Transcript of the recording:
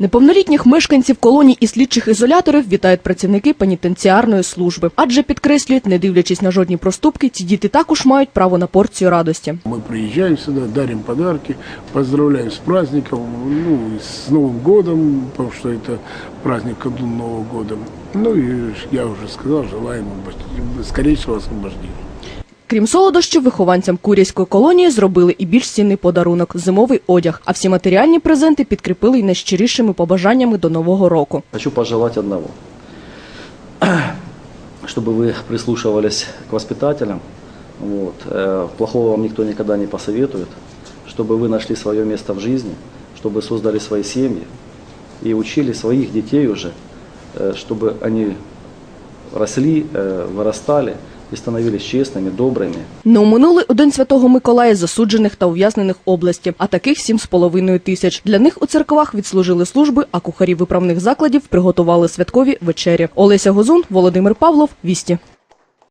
Неповнолітніх мешканців колоній і слідчих ізоляторів вітають працівники пенітенціарної служби, адже підкреслюють, не дивлячись на жодні проступки, ці діти також мають право на порцію радості. Мы приезжаем сюда, дарим подарки, поздравляем с праздником, ну, и с Новым годом, потому что это праздник канун Нового года. Ну и я уже сказал, желаем им скорейшего освобождения. Крім солодощів, вихованцям куряської колонії зробили і більш цінний подарунок зимовий одяг. А всі матеріальні презенти підкріпили й найщирішими побажаннями до нового року. Хочу пожелать одного. Чтобы вы прислушивались к воспитателям. Вот. Э, Плохого вам никто никогда не посоветует. Чтобы вы нашли свое место в жизни, чтобы создали свои семьи и учили своих детей уже, э, чтобы они росли, э, вырастали и становились честными, добрыми, Не оминули у День Святого Миколая засуджених та ув'язнених області, а таких сім з половиною тисяч. Для них у церквах відслужили служби, а кухарі виправних закладів приготували святкові вечері. Олеся Гозун, Володимир Павлов, Вісті.